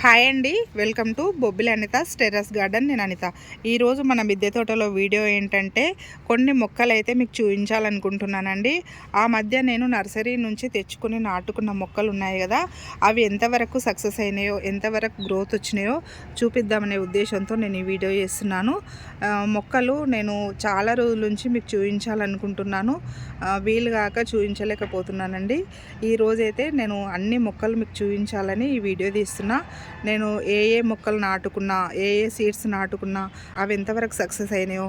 Hi అండి welcome to Bobbili Anitha terrace garden. నేను అనిత. ఈరోజు మన మిద్దె తోటలో వీడియో ఏంటంటే కొన్ని మొక్కలు అయితే మీకు చూపించాలనుకుంటున్నానండి. ఆ మధ్య నేను నర్సరీ నుంచి తెచ్చుకుని నాటుకున్న మొక్కలు ఉన్నాయి కదా అవి ఎంతవరకు సక్సెస్ అయినాయో ఎంతవరకు గ్రోత్ వచ్చినాయో చూపిద్దామనే ఉద్దేశంతో నేను ఈ వీడియో చేస్తున్నాను. మొక్కలు నేను చాలా రోజుల నుంచి మీకు చూపించాలనుకుంటున్నాను. ఆ, వీలు కాక చూపించలేకపోతున్నానండి. ఈ రోజైతే నేను అన్ని మొక్కలు మీకు చూపించాలని ఈ వీడియో తీస్తున్నా. నేను ఏ ఏ మొక్కలు నాటుకున్నా ఏ ఏ సీడ్స్ నాటుకున్నా అవి ఎంతవరకు సక్సెస్ అయినాయో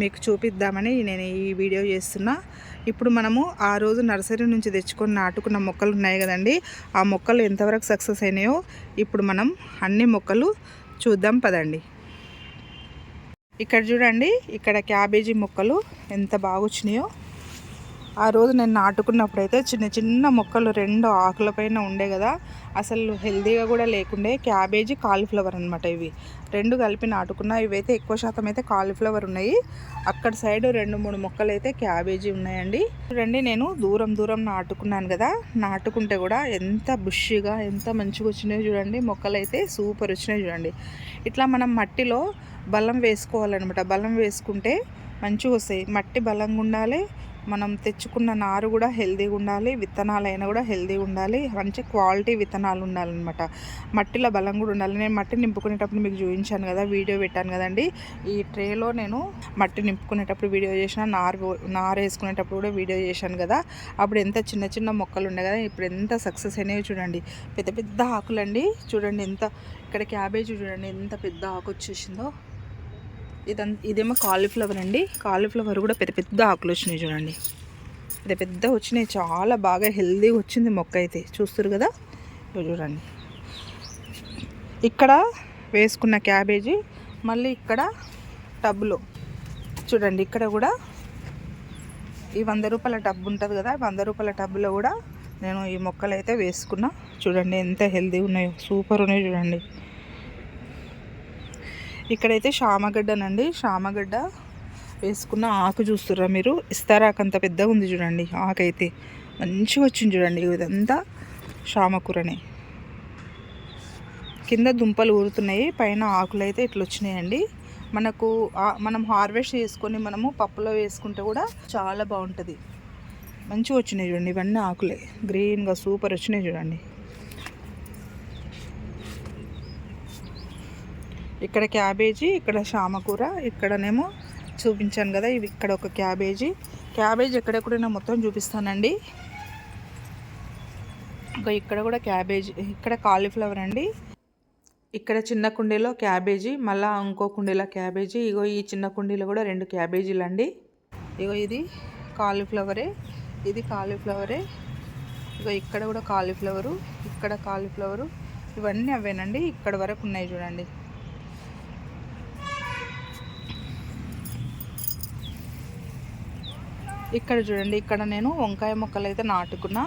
మీకు చూపిద్దామని నేను ఈ వీడియో చేస్తున్నా. ఇప్పుడు మనము ఆ రోజు నర్సరీ నుంచి తెచ్చుకొని నాటుకున్న మొక్కలు ఉన్నాయి కదండి. ఆ మొక్కలు ఎంతవరకు సక్సెస్ అయినాయో ఇప్పుడు మనం అన్ని మొక్కలు చూద్దాం పదండి. ఇక్కడ చూడండి ఇక్కడ క్యాబేజీ మొక్కలు ఎంత బాగా వచ్చినాయో ఆ రోజు నేను నాటుకున్నప్పుడు అయితే చిన్న చిన్న మొక్కలు రెండు ఆకుల పైన ఉండే కదా అసలు హెల్దీగా కూడా లేకుండే క్యాబేజీ కాలీఫ్లవర్ అనమాట ఇవి. రెండు కలిపి నాటుకున్నా ఇవైతే ఎక్కువ శాతం అయితే కాలీఫ్లవర్ ఉన్నాయి. అక్కడ సైడ్ రెండు మూడు మొక్కలు అయితే క్యాబేజీ ఉన్నాయండి. చూడండి నేను దూరం దూరం నాటుకున్నాను కదా నాటుకుంటే కూడా ఎంత బుష్గా ఎంత మంచిగా వచ్చినాయో చూడండి మొక్కలు అయితే సూపర్ వచ్చినాయి చూడండి. ఇట్లా మనం మట్టిలో బలం వేసుకోవాలన్నమాట. బలం వేసుకుంటే మంచిగా వస్తాయి. మట్టి బలంగా ఉండాలి మనం తెచ్చుకున్న నారు కూడా హెల్దీగా ఉండాలి విత్తనాలైనా కూడా హెల్దీగా ఉండాలి మంచి క్వాలిటీ విత్తనాలు ఉండాలన్నమాట. మట్టిలో బలం కూడా ఉండాలి. నేను మట్టి నింపుకునేటప్పుడు మీకు చూపించాను కదా వీడియో పెట్టాను కదండి. ఈ ట్రేలో నేను మట్టి నింపుకునేటప్పుడు వీడియో చేసిన నారు నారు వేసుకునేటప్పుడు కూడా వీడియో చేశాను కదా. అప్పుడు ఎంత చిన్న చిన్న మొక్కలు ఉండే కదా ఇప్పుడు ఎంత సక్సెస్ అయినాయో చూడండి. పెద్ద పెద్ద ఆకులండి. చూడండి ఎంత ఇక్కడ క్యాబేజీ చూడండి ఎంత పెద్ద ఆకు వచ్చేసిందో. ఇదం ఇదేమో కాలీఫ్లవర్ అండి. కాలీఫ్లవర్ కూడా పెద్ద పెద్ద ఆకులు వచ్చినాయి చూడండి. పెద్ద పెద్ద వచ్చినాయి. చాలా బాగా హెల్దీగా వచ్చింది మొక్క అయితే. చూస్తారు కదా? చూడండి. ఇక్కడ వేసుకున్న క్యాబేజీ మళ్ళీ ఇక్కడ టబ్లో చూడండి ఇక్కడ కూడా ఈ వంద రూపాయల టబ్ ఉంటుంది కదా? వంద రూపాయల టబ్లో కూడా నేను ఈ మొక్కలు అయితే వేసుకున్నా. చూడండి ఎంత హెల్దీ ఉన్నాయో. సూపర్ ఉన్నాయో చూడండి. ఇక్కడైతే షామగడ్డనండి షామగడ్డ వేసుకున్న ఆకు చూస్తుర్రా మీరు? ఇస్తారాకు అంత పెద్దగా ఉంది చూడండి ఆకు అయితే మంచిగా వచ్చింది చూడండి ఇదంతా షామకూరనే కింద దుంపలు ఊరుతున్నాయి. పైన ఆకులు అయితే ఇట్లా వచ్చినాయండి మనకు మనం హార్వెస్ట్ చేసుకొని మనము పప్పులో వేసుకుంటే కూడా చాలా బాగుంటుంది. మంచిగా వచ్చినాయి చూడండి ఇవన్నీ ఆకులే. గ్రీన్గా సూపర్ వచ్చినాయి చూడండి. ఇక్కడ క్యాబేజీ ఇక్కడ శామకూర ఇక్కడనేమో చూపించాను కదా ఇవి ఇక్కడ ఒక క్యాబేజీ. క్యాబేజీ ఎక్కడెక్కడైనా మొత్తం చూపిస్తానండి. ఇంకా ఇక్కడ కూడా క్యాబేజీ ఇక్కడ కాలీఫ్లవర్ అండి. ఇక్కడ చిన్న కుండీలో క్యాబేజీ మళ్ళీ ఇంకో కుండీలో క్యాబేజీ ఇగో ఈ చిన్న కుండీలో కూడా రెండు క్యాబేజీలు అండి ఇగో ఇది కాలీఫ్లవరే ఇది కాలీఫ్లవరే ఇగో ఇక్కడ కూడా కాలీఫ్లవరు ఇక్కడ కాలీఫ్లవరు ఇవన్నీ అవేనండి. ఇక్కడ వరకు ఉన్నాయి చూడండి. ఇక్కడ చూడండి ఇక్కడ నేను వంకాయ మొక్కలు అయితే నాటుకున్నా.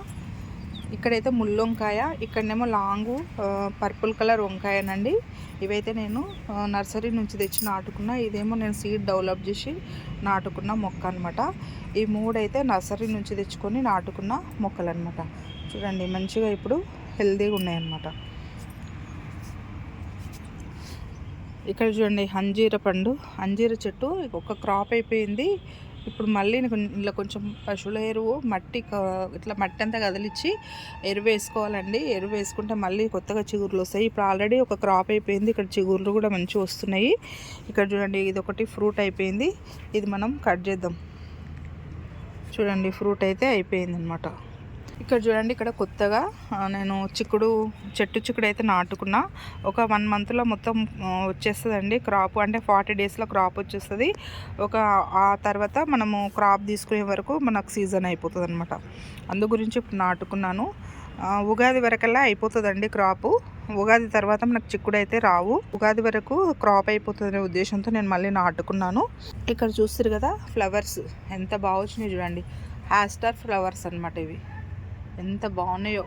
ఇక్కడైతే ముళ్ళు వంకాయ ఇక్కడనేమో లాంగు పర్పుల్ కలర్ వంకాయనండి. ఇవైతే నేను నర్సరీ నుంచి తెచ్చి నాటుకున్నా. ఇదేమో నేను సీడ్ డెవలప్ చేసి నాటుకున్న మొక్క అనమాట ఈ మూడైతే నర్సరీ నుంచి తెచ్చుకొని నాటుకున్న మొక్కలు అనమాట చూడండి మంచిగా ఇప్పుడు హెల్తీగా ఉన్నాయన్నమాట. ఇక్కడ చూడండి అంజీర పండు. అంజీర చెట్టు ఒక క్రాప్ అయిపోయింది. ఇప్పుడు మళ్ళీ ఇలా కొంచెం పశువుల ఎరువు మట్టి ఇట్లా మట్టి అంతా కదిలిచ్చి ఎరువు వేసుకోవాలండి. ఎరువు వేసుకుంటే మళ్ళీ కొత్తగా చిగుర్లు వస్తాయి. ఇప్పుడు ఆల్రెడీ ఒక క్రాప్ అయిపోయింది. ఇక్కడ చిగుర్లు కూడా మంచిగా వస్తున్నాయి. ఇక్కడ చూడండి ఇది ఒకటి ఫ్రూట్ అయిపోయింది. ఇది మనం కట్ చేద్దాం. చూడండి ఫ్రూట్ అయితే అయిపోయింది అనమాట ఇక్కడ చూడండి ఇక్కడ కొత్తగా నేను చిక్కుడు చెట్టు చిక్కుడు అయితే నాటుకున్నా. ఒక వన్ మంత్లో మొత్తం వచ్చేస్తుందండి క్రాప్. అంటే ఫార్టీ డేస్లో క్రాప్ వచ్చేస్తుంది. ఒక ఆ తర్వాత మనము క్రాప్ తీసుకునే వరకు మనకు సీజన్ అయిపోతుంది అనమాట అందు గురించి ఇప్పుడు నాటుకున్నాను. ఉగాది వరకల్లా అయిపోతుందండి క్రాపు. ఉగాది తర్వాత మనకు చిక్కుడు అయితే రావు. ఉగాది వరకు క్రాప్ అయిపోతుందనే ఉద్దేశంతో నేను మళ్ళీ నాటుకున్నాను. ఇక్కడ చూస్తారు కదా ఫ్లవర్స్. ఎంత బాగా వచ్చినాయి చూడండి. హ్యాస్టార్ ఫ్లవర్స్ అనమాట ఇవి. ఎంత బాగున్నాయో.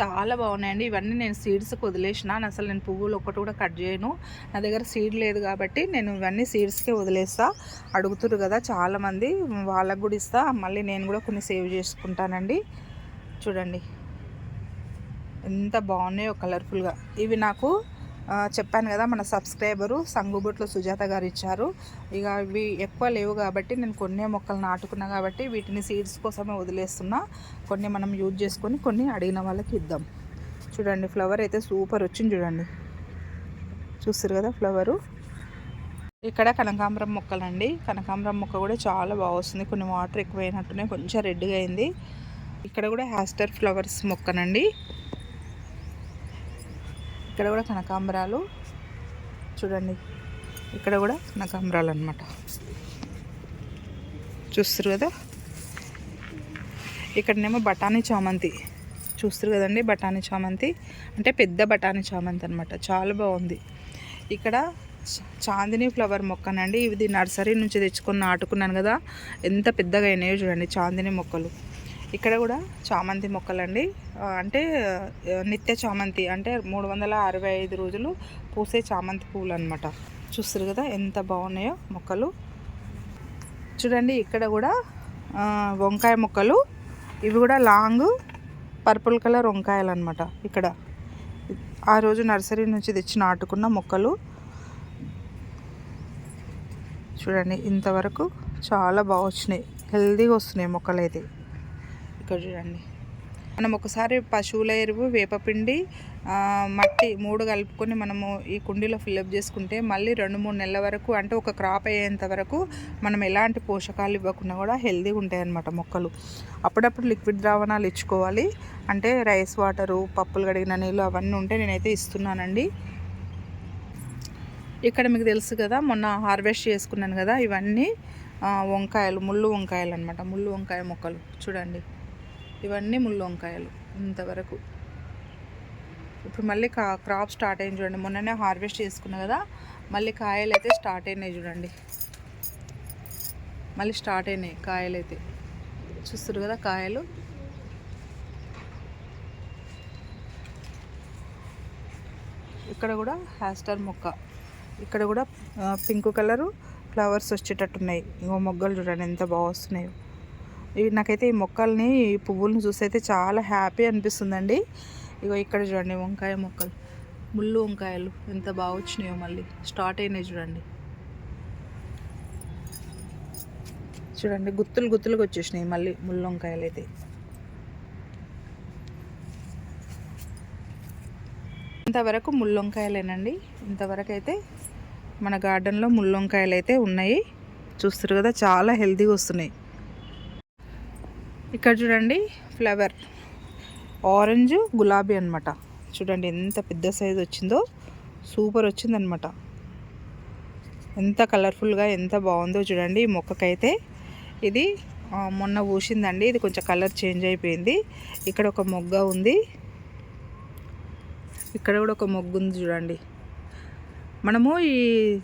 చాలా బాగున్నాయండి. ఇవన్నీ నేను సీడ్స్కి వదిలేసినాను అసలు నేను పువ్వులు ఒక్కటి కూడా కట్ చేయను. నా దగ్గర సీడ్ లేదు కాబట్టి నేను ఇవన్నీ సీడ్స్కే వదిలేస్తా. అడుగుతురు కదా చాలామంది. వాళ్ళకు కూడా ఇస్తా. మళ్ళీ నేను కూడా కొన్ని సేవ్ చేసుకుంటానండి. చూడండి. ఎంత బాగున్నాయో కలర్ఫుల్గా ఇవి నాకు చెప్పాను కదా మన సబ్స్క్రైబరు సంగుబుట్లో సుజాత గారు ఇచ్చారు. ఇక ఇవి ఎక్కువ లేవు కాబట్టి నేను కొన్ని మొక్కలు నాటుకున్నా కాబట్టి వీటిని సీడ్స్ కోసమే వదిలేస్తున్నా. కొన్ని మనం యూజ్ చేసుకొని కొన్ని అడిగిన వాళ్ళకి ఇద్దాం. చూడండి ఫ్లవర్ అయితే సూపర్ వచ్చింది చూడండి. చూస్తారు కదా ఫ్లవరు. ఇక్కడ కనకాంబరం మొక్కలండి. కనకాంబరం మొక్క కూడా చాలా బాగా వస్తుంది. కొన్ని వాటర్ ఎక్కువైనట్టునే కొంచెం రెడ్గా అయింది. ఇక్కడ కూడా హ్యాస్టర్ ఫ్లవర్స్ మొక్కనండి. ఇక్కడ కూడా కనకాంబరాలు. చూడండి ఇక్కడ కూడా కనకాంబరాలు అనమాట చూస్తారు కదా? ఇక్కడనేమో బఠానీ చామంతి. చూస్తారు కదండి బఠానీ చామంతి? అంటే పెద్ద బఠానీ చామంతి అనమాట చాలా బాగుంది. ఇక్కడ చాందిని ఫ్లవర్ మొక్కనండి ఇది నర్సరీ నుంచి తెచ్చుకొని నాటుకున్నాను కదా. ఎంత పెద్దగా అయినాయో చూడండి చాందిని మొక్కలు. ఇక్కడ కూడా చామంతి మొక్కలండి. అంటే నిత్య చామంతి అంటే మూడు వందల అరవై ఐదు రోజులు పూసే చామంతి పూలు అనమాట చూస్తారు కదా ఎంత బాగున్నాయో మొక్కలు. చూడండి ఇక్కడ కూడా వంకాయ మొక్కలు. ఇవి కూడా లాంగ్ పర్పుల్ కలర్ వంకాయలు అనమాట ఇక్కడ. ఆ రోజు నర్సరీ నుంచి తెచ్చి నాటుకున్న మొక్కలు. చూడండి ఇంతవరకు చాలా బాగా వచ్చినాయి. హెల్దీగా వస్తున్నాయి మొక్కలు అయితే ఇక్కడ చూడండి మనం ఒకసారి పశువుల ఎరువు వేపపిండి మట్టి మూడు కలుపుకొని మనము ఈ కుండీలో ఫిల్అప్ చేసుకుంటే మళ్ళీ రెండు మూడు నెలల వరకు అంటే ఒక క్రాప్ అయ్యేంత వరకు మనం ఎలాంటి పోషకాలు ఇవ్వకుండా కూడా హెల్తీగా ఉంటాయి అన్నమాట మొక్కలు. అప్పుడప్పుడు లిక్విడ్ ద్రావణాలు ఇచ్చుకోవాలి. అంటే రైస్ వాటరు పప్పులు కడిగిన నీళ్ళు అవన్నీ ఉంటే నేనైతే ఇస్తున్నానండి. ఇక్కడ మీకు తెలుసు కదా మొన్న హార్వెస్ట్ చేసుకున్నాను కదా ఇవన్నీ వంకాయలు ముళ్ళు వంకాయలు అనమాట ముళ్ళు వంకాయ మొక్కలు. చూడండి. ఇవన్నీ ముళ్ళు వంకాయలు ఇంతవరకు. ఇప్పుడు మళ్ళీ కా క్రాప్ స్టార్ట్ అయింది చూడండి. మొన్ననే హార్వెస్ట్ చేసుకున్నా కదా మళ్ళీ కాయలు అయితే స్టార్ట్ అయినాయి చూడండి. మళ్ళీ స్టార్ట్ అయినాయి కాయలు అయితే చూస్తారు కదా కాయలు? ఇక్కడ కూడా హ్యాస్టర్ మొక్క. ఇక్కడ కూడా పింక్ కలరు ఫ్లవర్స్ వచ్చేటట్టున్నాయి. ఇంకో మొగ్గలు చూడండి ఎంత బాగా వస్తున్నాయో. ఇవి నాకైతే ఈ మొక్కల్ని ఈ పువ్వులను చూసి అయితే చాలా హ్యాపీ అనిపిస్తుందండి. ఇగో ఇక్కడ చూడండి వంకాయ మొక్కలు. ముళ్ళు వంకాయలు ఎంత బాగా వచ్చినాయో మళ్ళీ. స్టార్ట్ అయినాయి చూడండి. చూడండి గుత్తులు గుత్తులుగా వచ్చేసినాయి మళ్ళీ ముళ్ళు వంకాయలు అయితే. ఇంతవరకు ముళ్ళొంకాయలేనండి ఇంతవరకు అయితే మన గార్డెన్లో ముళ్ళొంకాయలు అయితే ఉన్నాయి. చూస్తారు కదా చాలా హెల్తీగా వస్తున్నాయి. ఇక్కడ చూడండి ఫ్లవర్. ఆరెంజ్ గులాబీ అనమాట చూడండి ఎంత పెద్ద సైజు వచ్చిందో సూపర్ వచ్చిందనమాట ఎంత కలర్ఫుల్గా ఎంత బాగుందో చూడండి ఈ మొక్కకైతే. ఇది మొన్న పూసిందండి ఇది కొంచెం కలర్ చేంజ్ అయిపోయింది. ఇక్కడ ఒక మొగ్గ ఉంది. ఇక్కడ కూడా ఒక మొగ్గు ఉంది చూడండి. మనము ఈ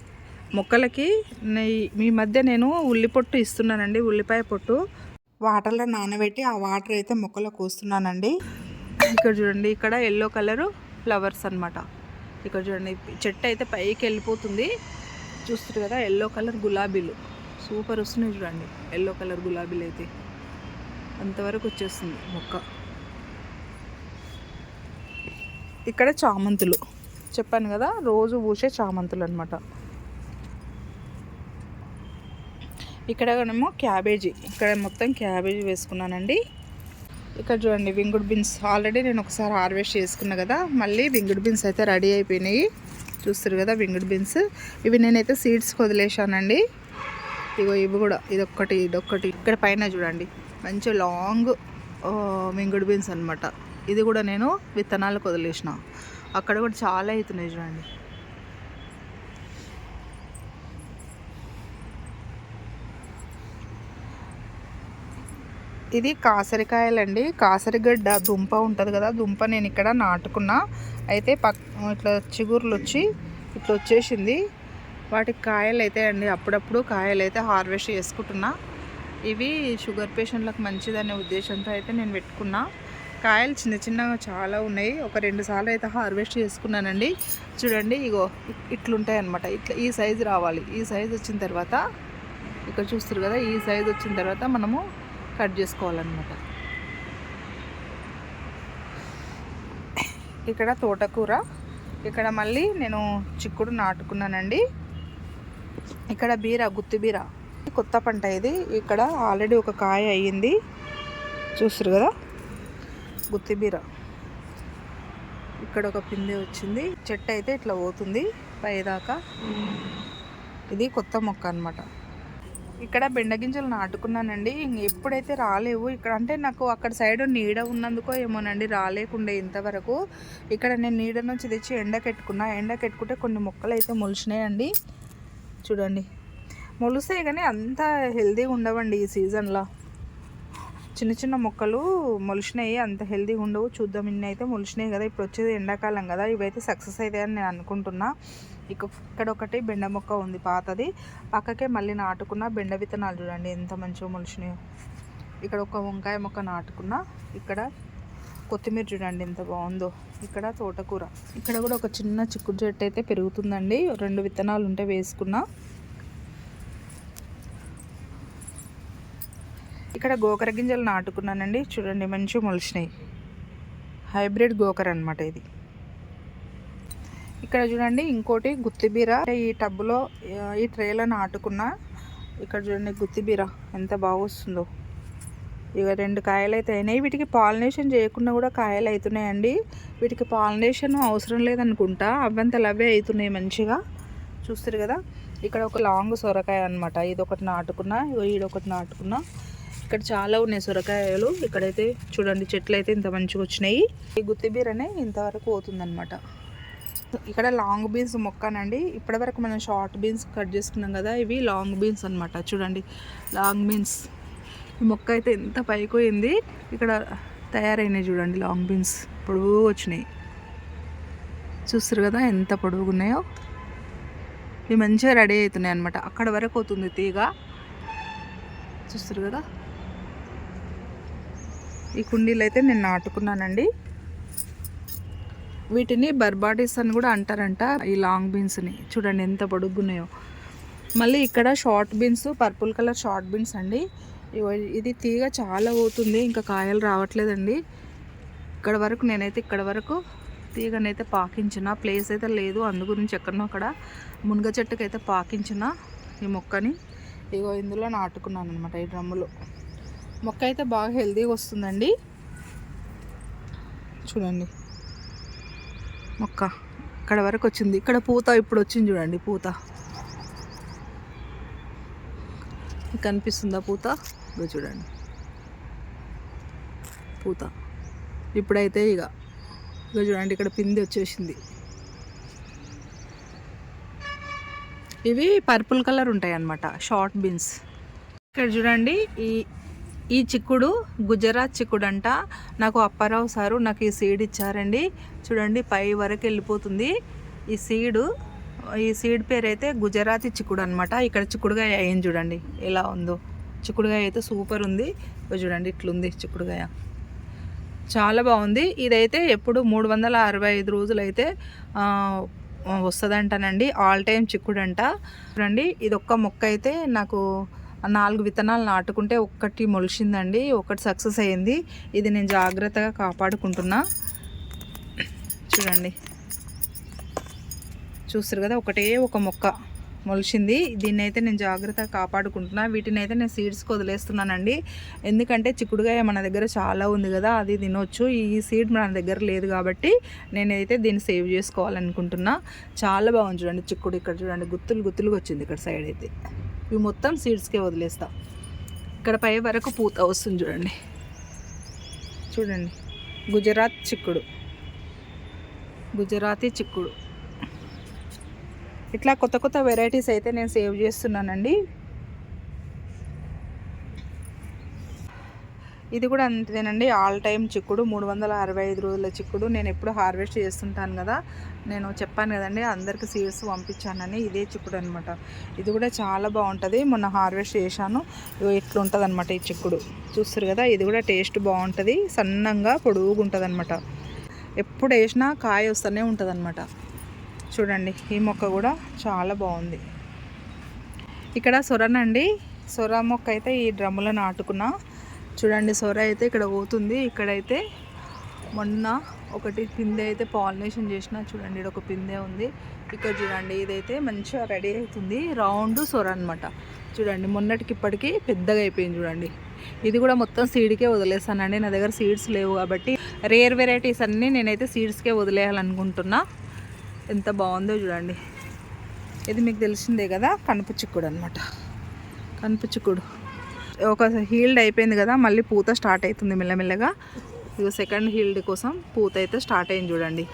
మొక్కలకి నే- మీ మధ్య నేను ఉల్లి పొట్టు ఇస్తున్నానండి ఉల్లిపాయ పొట్టు. వాటర్లో నానబెట్టి ఆ వాటర్ అయితే మొక్కలో కూస్తున్నానండి. ఇక్కడ చూడండి ఇక్కడ ఎల్లో కలరు ఫ్లవర్స్ అన్నమాట. ఇక్కడ చూడండి చెట్టు అయితే పైకి వెళ్ళిపోతుంది. చూస్తారు కదా ఎల్లో కలర్ గులాబీలు. సూపర్ వస్తున్నాయి చూడండి ఎల్లో కలర్ గులాబీలు అయితే. అంతవరకు వచ్చేస్తుంది మొక్క. ఇక్కడ చామంతులు. చెప్పాను కదా రోజు పూసే చామంతులు అనమాట ఇక్కడ ఏమో క్యాబేజీ. ఇక్కడ మొత్తం క్యాబేజీ వేసుకున్నానండి. ఇక్కడ చూడండి వింగుడ్ బీన్స్ ఆల్రెడీ నేను ఒకసారి హార్వెస్ట్ చేసుకున్నా కదా మళ్ళీ వింగుడ్ బీన్స్ అయితే రెడీ అయిపోయినాయి. చూస్తారు కదా వింగుడ్ బీన్స్ ఇవి నేనైతే సీడ్స్ వదిలేశానండి. ఇగో ఇవి కూడా ఇదొక్కటి ఇదొక్కటి. ఇక్కడ పైన చూడండి మంచి లాంగ్ వింగుడ్ బీన్స్ అనమాట ఇది కూడా నేను విత్తనాలకు వదిలేసిన. అక్కడ కూడా చాలా అవుతున్నాయి చూడండి. ఇది కాసరికాయలండి. కాసరిగడ్డ దుంప ఉంటుంది కదా దుంప నేను ఇక్కడ నాటుకున్నా. అయితే పక్ ఇట్లా చిగుర్లు వచ్చి ఇట్లా వచ్చేసింది వాటికి కాయలు అయితే అండి అప్పుడప్పుడు కాయలు అయితే హార్వెస్ట్ చేసుకుంటున్నా. ఇవి షుగర్ పేషెంట్లకు మంచిదనే ఉద్దేశంతో అయితే నేను పెట్టుకున్నా. కాయలు చిన్న చిన్నగా చాలా ఉన్నాయి. ఒక రెండు సార్లు అయితే హార్వెస్ట్ చేసుకున్నానండి. చూడండి ఇగో ఇట్లుంటాయి అనమాట ఇట్లా ఈ సైజు రావాలి. ఈ సైజు వచ్చిన తర్వాత ఇక్కడ చూస్తారు కదా ఈ సైజు వచ్చిన తర్వాత మనము కట్ చేసుకోవాలన్నమాట. ఇక్కడ తోటకూర. ఇక్కడ మళ్ళీ నేను చిక్కుడు నాటుకున్నానండి. ఇక్కడ బీర గుత్తి బీర. కొత్త పంట ఇది. ఇక్కడ ఆల్రెడీ ఒక కాయ అయ్యింది. చూస్తారు కదా? గుత్తి బీర. ఇక్కడ ఒక పిందె వచ్చింది. చెట్టు అయితే ఇట్లా పోతుంది. పైదాకా. ఇది కొత్త మొక్క అన్నమాట. ఇక్కడ బెండగింజలు నాటుకున్నానండి. ఇంక ఎప్పుడైతే రాలేవు ఇక్కడ అంటే నాకు అక్కడ సైడ్ నీడ ఉన్నందుకో ఏమోనండి రాలేకుండే ఇంతవరకు. ఇక్కడ నేను నీడ నుంచి తెచ్చి ఎండకెట్టుకున్నా ఎండకెట్టుకుంటే కొన్ని మొక్కలు అయితే మొలిచినాయండి. చూడండి. మొలుస్తాయి కానీ అంత హెల్తీగా ఉండవండి ఈ సీజన్లో. చిన్న చిన్న మొక్కలు మొలిచినాయి అంత హెల్దీగా ఉండవు. చూద్దాం ఇన్ని అయితే మొలిచినాయి కదా ఇప్పుడు వచ్చేది ఎండాకాలం కదా ఇవైతే సక్సెస్ అవుతాయని నేను అనుకుంటున్నా. ఇక ఇక్కడ ఒకటి బెండ మొక్క ఉంది పాతది. పక్కకే మళ్ళీ నాటుకున్న బెండ విత్తనాలు చూడండి ఎంత మంచిగా మొలిచినాయో. ఇక్కడ ఒక వంకాయ మొక్క నాటుకున్న ఇక్కడ కొత్తిమీర చూడండి ఎంత బాగుందో. ఇక్కడ తోటకూర. ఇక్కడ కూడా ఒక చిన్న చిక్కుడు చెట్టు అయితే పెరుగుతుందండి. రెండు విత్తనాలు ఉంటే వేసుకున్నా. ఇక్కడ గోకర గింజలు నాటుకున్నానండి. చూడండి మంచిగా మొలిచినాయి. హైబ్రిడ్ గోకర అనమాట ఇది. ఇక్కడ చూడండి ఇంకోటి గుత్తిబీర ఈ టబ్బులో ఈ ట్రేలో నాటుకున్న ఇక్కడ చూడండి గుత్తిబీర ఎంత బాగా వస్తుందో. ఇక రెండు కాయలు అయితే అయినాయి. వీటికి పాలినేషన్ చేయకుండా కూడా కాయలు అవుతున్నాయండి వీటికి పాలినేషన్ అవసరం లేదనుకుంటా. అవ్వంతలు అవే అవుతున్నాయి మంచిగా. చూస్తారు కదా? ఇక్కడ ఒక లాంగ్ సొరకాయ అనమాట ఇది ఒకటి నాటుకున్నా ఈడొకటి నాటుకున్నా. ఇక్కడ చాలా ఉన్నాయి సొరకాయలు. ఇక్కడైతే చూడండి చెట్లు అయితే ఇంత మంచిగా వచ్చినాయి. ఈ గుత్తిబీరనే ఇంతవరకు పోతుందనమాట ఇక్కడ లాంగ్ బీన్స్ మొక్కనండి. ఇప్పటివరకు మనం షార్ట్ బీన్స్ కట్ చేసుకున్నాం కదా ఇవి లాంగ్ బీన్స్ అనమాట చూడండి లాంగ్ బీన్స్. ఈ మొక్క అయితే ఎంత పైపోయింది ఇక్కడ తయారైనాయి చూడండి లాంగ్ బీన్స్. పొడుగు వచ్చినాయి. చూస్తారు కదా ఎంత పొడుగు ఉన్నాయో. ఇవి మంచిగా రెడీ అవుతున్నాయి అనమాట అక్కడ వరకు అవుతుంది తీగ. చూస్తారు కదా? ఈ కుండీలు అయితే నేను నాటుకున్నానండి. వీటిని బర్బాటిస్ అని కూడా అంటారంట ఈ లాంగ్ బీన్స్ని చూడండి ఎంత పొడుగున్నాయో మళ్ళీ ఇక్కడ short beans purple colour short beans అండి. ఇది తీగ చాలా పోతుంది ఇంకా కాయలు రావట్లేదండి. ఇక్కడ వరకు నేనైతే ఇక్కడ వరకు తీగనైతే పాకించిన. ప్లేస్ అయితే లేదు అందు గురించి ఎక్కడనో అక్కడ మునగ చెట్టుకైతే పాకించిన ఈ మొక్కని. ఇగో ఇందులో నాటుకున్నాను అనమాట ఈ డ్రమ్ములో. మొక్క అయితే బాగా హెల్తీగా వస్తుందండి. చూడండి. మొక్క ఇక్కడ వరకు వచ్చింది. ఇక్కడ పూత ఇప్పుడు వచ్చింది చూడండి పూత. కనిపిస్తుందా పూత? ఇదో చూడండి. పూత. ఇప్పుడైతే ఇక ఇక చూడండి ఇక్కడ పిండి వచ్చేసింది. ఇవి పర్పుల్ కలర్ ఉంటాయి అన్నమాట షార్ట్ బీన్స్. ఇక్కడ చూడండి ఈ ఈ చిక్కుడు గుజరాత్ చిక్కుడు అంట నాకు అప్పారావు సారు నాకు ఈ సీడ్ ఇచ్చారండి. చూడండి పై వరకు వెళ్ళిపోతుంది. ఈ సీడు ఈ సీడ్ పేరు అయితే గుజరాతీ చిక్కుడు అనమాట ఇక్కడ చిక్కుడుగాయ అయింది చూడండి ఎలా ఉందో. చిక్కుడుగాయ అయితే సూపర్ ఉంది. చూడండి ఇట్లుంది చిక్కుడుగాయ. చాలా బాగుంది. ఇదైతే ఎప్పుడు మూడు వందల అరవై ఐదు రోజులు అయితే వస్తుందంటానండి. ఆల్ టైమ్ చిక్కుడు అంట చూడండి ఇది ఒక్క మొక్క అయితే నాకు నాలుగు విత్తనాలు నాటుకుంటే ఒక్కటి మొలిచిందండి ఒకటి సక్సెస్ అయ్యింది. ఇది నేను జాగ్రత్తగా కాపాడుకుంటున్నా. చూడండి. చూస్తారు కదా ఒకటే ఒక మొక్క మొలిచింది. దీన్ని అయితే నేను జాగ్రత్తగా కాపాడుకుంటున్నా. వీటిని అయితే నేను సీడ్స్కి వదిలేస్తున్నానండి. ఎందుకంటే చిక్కుడుగాయ మన దగ్గర చాలా ఉంది కదా అది తినొచ్చు. ఈ సీడ్ మన దగ్గర లేదు కాబట్టి నేనైతే దీన్ని సేవ్ చేసుకోవాలనుకుంటున్నా. చాలా బాగుంది చూడండి చిక్కుడు ఇక్కడ చూడండి. గుత్తులు గుత్తులుగా వచ్చింది ఇక్కడ సైడ్ అయితే. ఇవి మొత్తం సీడ్స్కే వదిలేస్తా. ఇక్కడ పై వరకు పూత వస్తుంది చూడండి. చూడండి. గుజరాత్ చిక్కుడు. గుజరాతీ చిక్కుడు. ఇట్లా కొత్త కొత్త వెరైటీస్ అయితే నేను సేవ్ చేస్తున్నానండి. ఇది కూడా అంతేనండి. ఆల్ టైమ్ చిక్కుడు మూడు వందల అరవై ఐదు రోజుల చిక్కుడు. నేను ఎప్పుడు హార్వెస్ట్ చేస్తుంటాను కదా నేను చెప్పాను కదండి అందరికి సీడ్స్ పంపించానని ఇదే చిక్కుడు అనమాట ఇది కూడా చాలా బాగుంటుంది. మొన్న హార్వెస్ట్ చేశాను. ఇట్లుంటుంది అనమాట ఈ చిక్కుడు. చూస్తారు కదా ఇది కూడా టేస్ట్ బాగుంటుంది. సన్నంగా పొడుగుగా ఉంటుంది అనమాట ఎప్పుడు వేసినా కాయ వస్తూనే ఉంటుంది అనమాట చూడండి ఈ మొక్క కూడా చాలా బాగుంది. ఇక్కడ సొరనండి. సొర మొక్క అయితే ఈ డ్రమ్ములో నాటుకున్నా చూడండి సొర అయితే ఇక్కడ పోతుంది. ఇక్కడైతే మొన్న ఒకటి పిందె అయితే పాలినేషన్ చేసిన చూడండి ఇక్కడ ఒక పిందె ఉంది. ఇక్కడ చూడండి ఇదైతే మంచిగా రెడీ అవుతుంది. రౌండ్ సొర అనమాట చూడండి మొన్నటికి ఇప్పటికీ పెద్దగా అయిపోయింది చూడండి. ఇది కూడా మొత్తం సీడ్కే వదిలేసానండి. నా దగ్గర సీడ్స్ లేవు కాబట్టి రేర్ వెరైటీస్ అన్నీ నేనైతే సీడ్స్కే వదిలేయాలనుకుంటున్నా. ఎంత బాగుందో చూడండి. ఇది మీకు తెలిసిందే కదా కనుపు చిక్కుడు అనమాట కనుపు చిక్కుడు ఒక హీల్డ్ అయిపోయింది కదా మళ్ళీ పూత స్టార్ట్ అవుతుంది మెల్లమెల్లగా. ఇక సెకండ్ హీల్డ్ కోసం పూత అయితే స్టార్ట్ అయింది చూడండి.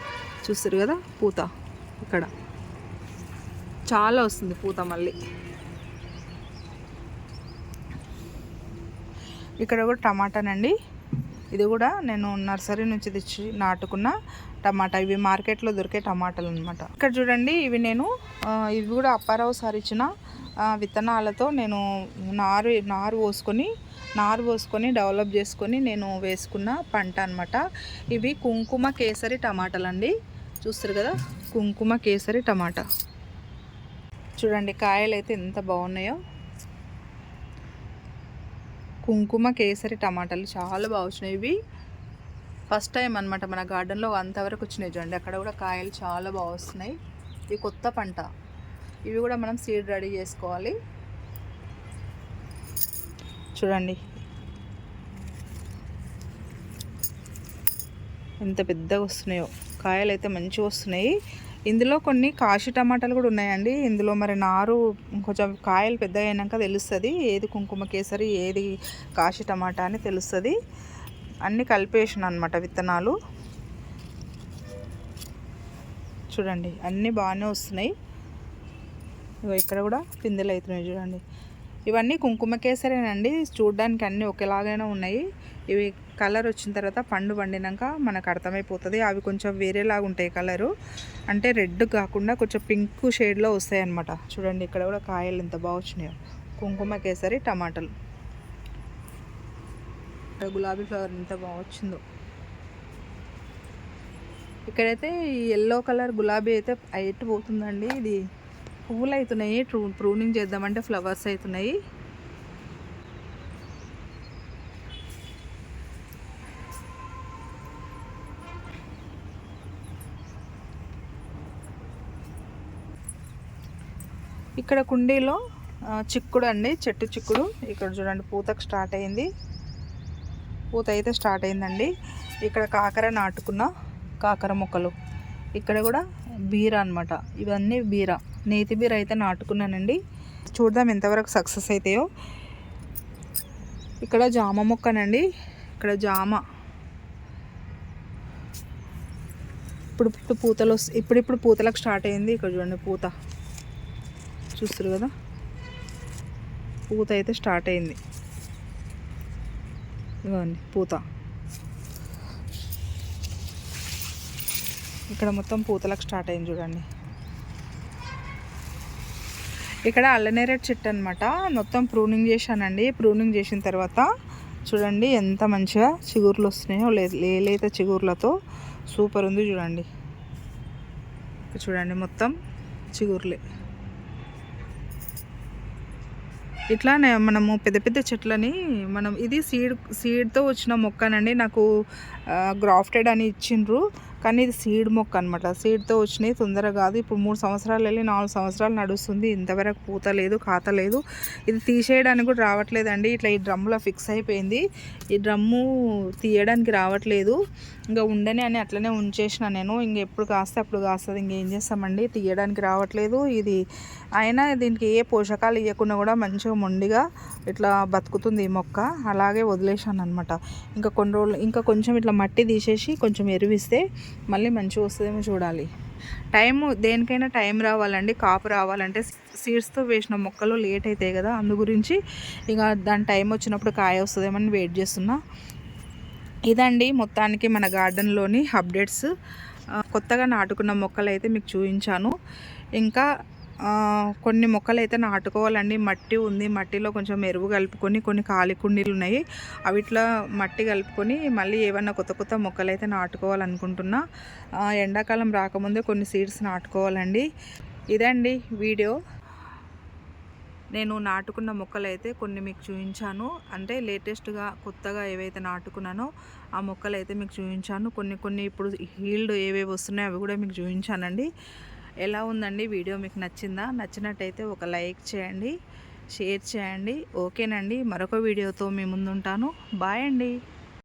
చూస్తారు కదా పూత ఇక్కడ. చాలా వస్తుంది పూత మళ్ళీ. ఇక్కడ కూడా టమాటానండి. ఇది కూడా నేను నర్సరీ నుంచి తెచ్చి నాటుకున్న టమాటా. ఇవి మార్కెట్లో దొరికే టమాటాలు అనమాట ఇక్కడ చూడండి ఇవి నేను ఇవి కూడా అప్పారావు సార్ ఇచ్చిన విత్తనాలతో నేను నారు నారు పోసుకొని నారు పోసుకొని డెవలప్ చేసుకొని నేను వేసుకున్న పంట అనమాట ఇవి కుంకుమ కేసరి టమాటాలు అండి చూస్తారు కదా? కుంకుమ కేసరి టమాటా. చూడండి కాయలు అయితే ఎంత బాగున్నాయో. కుంకుమ కేసరి టమాటాలు చాలా బాగా వచ్చినాయి. ఇవి ఫస్ట్ టైం అనమాట మన గార్డెన్లో అంతవరకు వచ్చినాయి చూడండి. అక్కడ కూడా కాయలు చాలా బాగా వస్తున్నాయి. ఇది కొత్త పంట. ఇవి కూడా మనం సీడ్ రెడీ చేసుకోవాలి. చూడండి. ఎంత పెద్దగా వస్తున్నాయో. కాయలు అయితే మంచిగా వస్తున్నాయి. ఇందులో కొన్ని కాశీ టమాటాలు కూడా ఉన్నాయండి. ఇందులో మరి నారు కొంచెం కాయలు పెద్ద అయినాక తెలుస్తుంది. ఏది కుంకుమ కేసరి ఏది కాశీ టమాటా అని తెలుస్తుంది. అన్నీ కలిపేసిన అనమాట విత్తనాలు. చూడండి అన్నీ బాగానే వస్తున్నాయి. ఇగో ఇక్కడ కూడా పిందెలు అవుతున్నాయి చూడండి. ఇవన్నీ కుంకుమ కేసరేనండి. చూడడానికి అన్నీ ఒకేలాగానే ఉన్నాయి. ఇవి కలర్ వచ్చిన తర్వాత పండు పండినాక మనకు అర్థమైపోతుంది. అవి కొంచెం వేరేలాగా ఉంటాయి కలరు. అంటే రెడ్ కాకుండా కొంచెం పింక్ షేడ్లో వస్తాయి అన్నమాట చూడండి ఇక్కడ కూడా కాయలు ఎంత బాగా వచ్చినాయో. కుంకుమ కేసరి టమాటాలు. గులాబీ ఫ్లవర్ ఎంత బాగా వచ్చిందో. ఇక్కడైతే ఈ ఎల్లో కలర్ గులాబీ అయితే ఎటు పోతుందండి. ఇది పువ్వులు అవుతున్నాయి ట్రూ ప్రూనింగ్ చేద్దామంటే ఫ్లవర్స్ అవుతున్నాయి ఇక్కడ కుండీలో చిక్కుడు అండి చెట్టు చిక్కుడు. ఇక్కడ చూడండి పూతకు స్టార్ట్ అయింది. పూత అయితే స్టార్ట్ అయిందండి. ఇక్కడ కాకర నాటుకున్న కాకర మొక్కలు. ఇక్కడ కూడా బీర అన్నమాట. ఇవన్నీ బీర. నేతి బీర అయితే నాటుకున్నానండి. చూద్దాం ఎంతవరకు సక్సెస్ అవుతాయో ఇక్కడ జామ మొక్కనండి. ఇక్కడ జామ. ఇప్పుడు ఇప్పుడు పూతలు ఇప్పుడిప్పుడు పూతలకు స్టార్ట్ అయింది. ఇక్కడ చూడండి పూత. చూస్తారు కదా? పూత అయితే స్టార్ట్ అయింది. ఇదిగోండి పూత. ఇక్కడ మొత్తం పూతలకు స్టార్ట్ అయింది చూడండి. ఇక్కడ అల్లనేరేడు చెట్టు అనమాట మొత్తం ప్రూనింగ్ చేశానండి. ప్రూనింగ్ చేసిన తర్వాత చూడండి ఎంత మంచిగా చిగుర్లు వస్తున్నాయో లే లేలేత చిగుర్లతో సూపర్ ఉంది చూడండి. చూడండి మొత్తం చిగుర్లే. ఇట్లానే మనము పెద్ద పెద్ద చెట్లని మనం ఇది సీడ్ సీడ్తో వచ్చిన మొక్కనండి. నాకు గ్రాఫ్టెడ్ అని ఇచ్చిండ్రు. కానీ ఇది సీడ్ మొక్క అనమాట సీడ్తో వచ్చినాయి తొందరగా కాదు. ఇప్పుడు మూడు సంవత్సరాలు వెళ్ళి నాలుగు సంవత్సరాలు నడుస్తుంది. ఇంతవరకు పూత లేదు ఖాత లేదు. ఇది తీసేయడానికి కూడా రావట్లేదండి. ఇట్లా ఈ డ్రమ్లో ఫిక్స్ అయిపోయింది. ఈ డ్రమ్ము తీయడానికి రావట్లేదు. ఇంకా ఉండని అని అట్లనే ఉంచేసిన నేను. ఇంక ఎప్పుడు కాస్తే అప్పుడు కాస్తుంది. ఇంకేం చేస్తామండి? తీయడానికి రావట్లేదు. ఇది అయినా దీనికి ఏ పోషకాలు ఇవ్వకుండా కూడా మంచిగా మొండిగా ఇట్లా బతుకుతుంది ఈ మొక్క. అలాగే వదిలేసాను అనమాట ఇంకా కొన్ని రోజులు ఇంకా కొంచెం ఇట్లా మట్టి తీసేసి కొంచెం ఎరువిస్తే మళ్ళీ మంచిగా వస్తుందేమో చూడాలి. టైం దేనికైనా టైం రావాలండి. కాపు రావాలంటే సీడ్స్తో వేసిన మొక్కలు లేట్ అవుతాయి కదా. అందు గురించి ఇక దాని టైం వచ్చినప్పుడు కాయ వస్తుందేమని వెయిట్ చేస్తున్నా. ఇదండి మొత్తానికి మన గార్డెన్లోని అప్డేట్స్. కొత్తగా నాటుకున్న మొక్కలు అయితే మీకు చూపించాను. ఇంకా కొన్ని మొక్కలు అయితే నాటుకోవాలండి. మట్టి ఉంది. మట్టిలో కొంచెం ఎరువు కలుపుకొని కొన్ని ఖాళీ కుండీలు ఉన్నాయి. అవిట్లో మట్టి కలుపుకొని మళ్ళీ ఏమన్నా కొత్త కొత్త మొక్కలు అయితే నాటుకోవాలనుకుంటున్నా ఎండాకాలం రాకముందే కొన్ని సీడ్స్ నాటుకోవాలండి. ఇదండి వీడియో. నేను నాటుకున్న మొక్కలు అయితే కొన్ని మీకు చూపించాను అంటే లేటెస్ట్గా కొత్తగా ఏవైతే నాటుకున్నానో ఆ మొక్కలు అయితే మీకు చూపించాను కొన్ని కొన్ని ఇప్పుడు హీల్డ్ ఏవేవి వస్తున్నాయో అవి కూడా మీకు చూపించానండి ఎలా ఉందండి? వీడియో మీకు నచ్చిందా? నచ్చినట్టయితే ఒక లైక్ చేయండి షేర్ చేయండి. ఓకేనండి. మరొక వీడియోతో మీ ముందుంటాను. బాయ్ అండి.